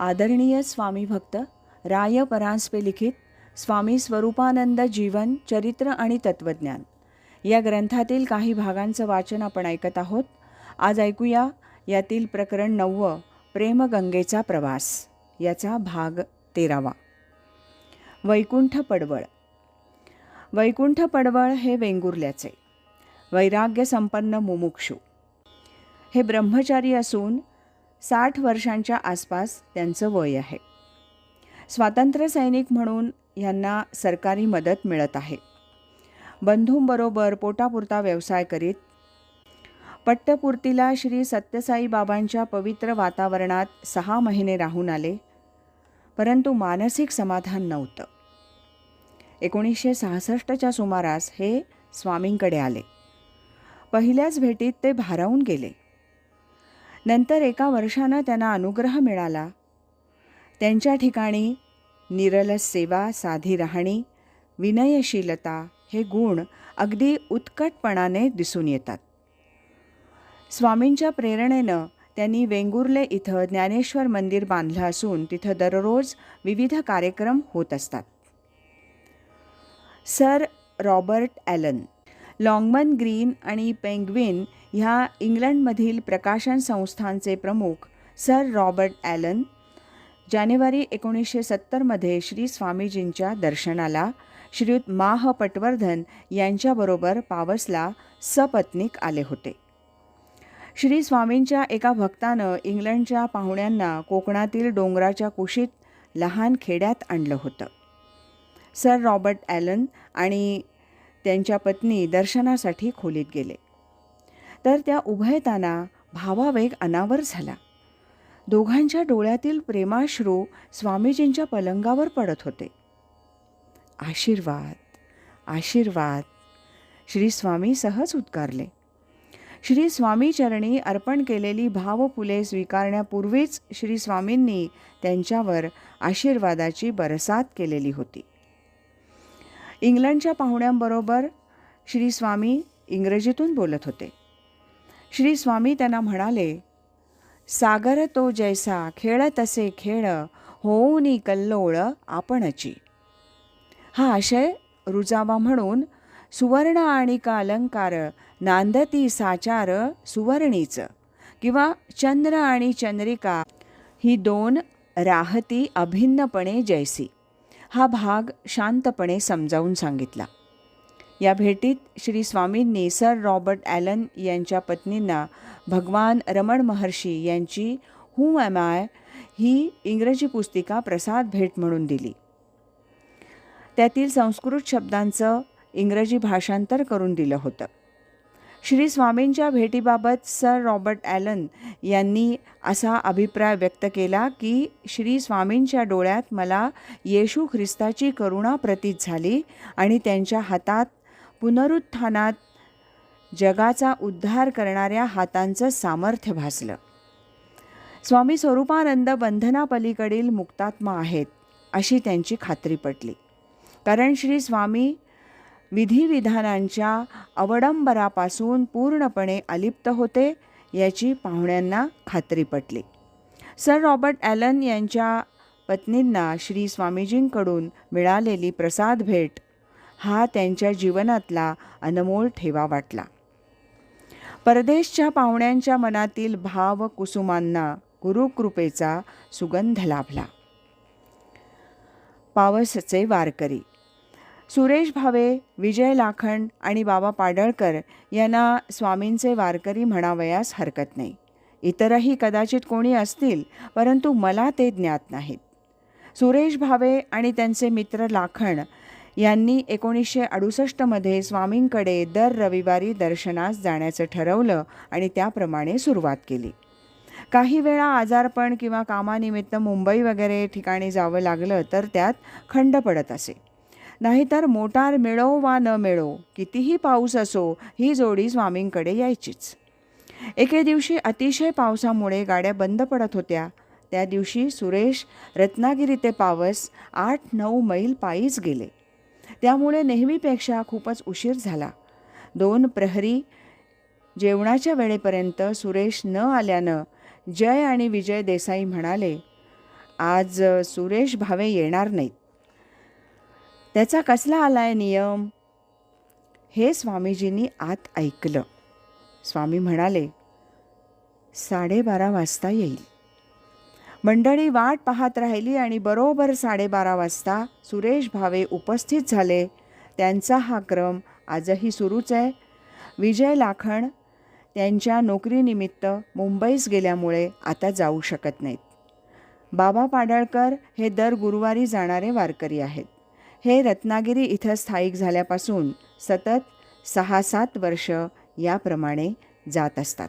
आदरणीय स्वामी भक्त राय परांजपे लिखित स्वामी स्वरूपानंद जीवन चरित्र आणि तत्त्वज्ञान. या ग्रंथातील काही भागांचं वाचन आपण ऐकत आहोत. आज ऐकूया यातील प्रकरण नववं प्रेमगंगेचा प्रवास. याचा भाग तेरावा. वैकुंठ पडवळ. वैकुंठ पडवळ हे वेंगुर्ल्याचे. वैराग्य संपन्न मुमुक्षू. हे ब्रह्मचारी असून साठ वर्षांच्या आसपास त्यांचं वय आहे. स्वातंत्र्य सैनिक म्हणून यांना सरकारी मदत मिळत आहे. बंधूंबरोबर पोटापुरता व्यवसाय करीत पट्टपूर्तीला श्री सत्यसाई बाबांच्या पवित्र वातावरणात सहा महिने राहून आले परंतु मानसिक समाधान नव्हतं. एकोणीसशे सहासष्टच्या सुमारास हे स्वामींकडे आले. पहिल्याच भेटीत ते भारावून गेले. नंतर एका वर्षानं त्यांना अनुग्रह मिळाला. त्यांच्या ठिकाणी निरलस सेवा साधी राहणी विनयशीलता हे गुण अगदी उत्कटपणाने दिसून येतात. स्वामींच्या प्रेरणेनं त्यांनी वेंगुर्ले इथं ज्ञानेश्वर मंदिर बांधलं असून तिथं दररोज विविध कार्यक्रम होत असतात. Sir Robert Allen Longman Green आणि पेंग्विन ह्या इंग्लंडमधील प्रकाशन संस्थांचे प्रमुख सर रॉबर्ट ॲलन जानेवारी एकोणीसशे सत्तरमध्ये श्री स्वामीजींच्या दर्शनाला श्रीयुत माह पटवर्धन यांच्याबरोबर पावसला सपत्नीक आले होते. श्री स्वामींच्या एका भक्तानं इंग्लंडच्या पाहुण्यांना कोकणातील डोंगराच्या कुशीत लहान खेड्यात आणलं होतं. सर रॉबर्ट ॲलन आणि त्यांच्या पत्नी दर्शनासाठी खोलीत गेले. तर त्या उभयताना भावावेग अनावर झाला. दोघांच्या डोळ्यातील प्रेमाश्रू स्वामीजींच्या पलंगावर पडत होते. आशीर्वाद आशीर्वाद श्री स्वामी सहज उत्कारले श्री स्वामी चरणी अर्पण केलेली भावफुले स्वीकारण्यापूर्वीच श्री स्वामींनी त्यांच्यावर आशीर्वादाची बरसात केलेली होती. इंग्लंडच्या पाहुण्यांबरोबर श्री स्वामी इंग्रजीतून बोलत होते. श्री स्वामी त्यांना म्हणाले सागर तो जैसा खेळ तसे खेळ होऊनी कल्लोळ आपणची. हा आशय रुजावा म्हणून सुवर्ण आणि का अलंकार नांदती साचार सुवर्णीचं किंवा चंद्र आणि चंद्रिका ही दोन राहती अभिन्नपणे जैसी. हा भाग शांतपणे समजावून सांगितला. या भेटीत श्री स्वामींनी सर रॉबर्ट ॲलन यांच्या पत्नींना भगवान रमण महर्षी यांची हू एम आय ही इंग्रजी पुस्तिका प्रसाद भेट म्हणून दिली. त्यातील संस्कृत शब्दांचं इंग्रजी भाषांतर करून दिलं होतं. श्री स्वामींच्या भेटीबाबत सर रॉबर्ट ॲलन यांनी असा अभिप्राय व्यक्त केला की श्री स्वामींच्या डोळ्यात मला येशू ख्रिस्ताची करुणा प्रतीत झाली आणि त्यांच्या हातात पुनरुत्थानात जगाचा उद्धार करणाऱ्या हातांचं सामर्थ्य भासलं. स्वामी स्वरूपानंद बंधनापलीकडील मुक्तात्मा आहेत अशी त्यांची खात्री पटली. कारण श्री स्वामी विधिविधानांच्या अवडंबरापासून पूर्णपणे अलिप्त होते याची पाहुण्यांना खात्री पटली. सर रॉबर्ट ॲलन यांच्या पत्नींना श्री स्वामीजींकडून मिळालेली प्रसाद भेट हा त्यांच्या जीवनातला अनमोल ठेवा वाटला. परदेशच्या पाहुण्यांच्या मनातील भाव कुसुमांना गुरुकृपेचा सुगंध लाभला. पावसचे वारकरी सुरेश भावे विजय लाखंड आणि बाबा पाडळकर यांना स्वामींचे वारकरी म्हणावयास हरकत नाही. इतरही कदाचित कोणी असतील परंतु मला ते ज्ञात नाहीत. सुरेश भावे आणि त्यांचे मित्र लाखण यांनी एकोणीसशे अडुसष्टमध्ये स्वामींकडे दर रविवारी दर्शनास जाण्याचं ठरवलं आणि त्याप्रमाणे सुरुवात केली. काही वेळा आजारपण किंवा कामानिमित्त मुंबई वगैरे ठिकाणी जावं लागलं तर त्यात खंड पडत असे. नाहीतर मोटार मिळो वा न मिळो कितीही पाऊस असो ही जोडी स्वामींकडे यायचीच. एके दिवशी अतिशय पावसामुळे गाड्या बंद पडत होत्या. त्या दिवशी सुरेश रत्नागिरी ते पावस आठ नऊ मैल पायीच गेले. त्यामुळे नेहमीपेक्षा खूपच उशीर झाला. दोन प्रहरी जेवणाच्या वेळेपर्यंत सुरेश न आल्यानं जय आणि विजय देसाई म्हणाले आज सुरेश भावे येणार नाहीत. त्याचा कसला आलाय नियम? हे स्वामीजींनी आत ऐकलं. स्वामी म्हणाले साडेबारा वाजता येईल. मंडळी वाट पाहत राहिली आणि बरोबर साडेबारा वाजता सुरेश भावे उपस्थित झाले. त्यांचा हा क्रम आजही सुरूच आहे. विजय लाखण त्यांच्या नोकरीनिमित्त मुंबईस गेल्यामुळे आता जाऊ शकत नाहीत. बाबा पाडळकर हे दर गुरुवारी जाणारे वारकरी आहेत. हे रत्नागिरी इथं स्थायिक झाल्यापासून सतत सहा सात वर्ष याप्रमाणे जात असतात.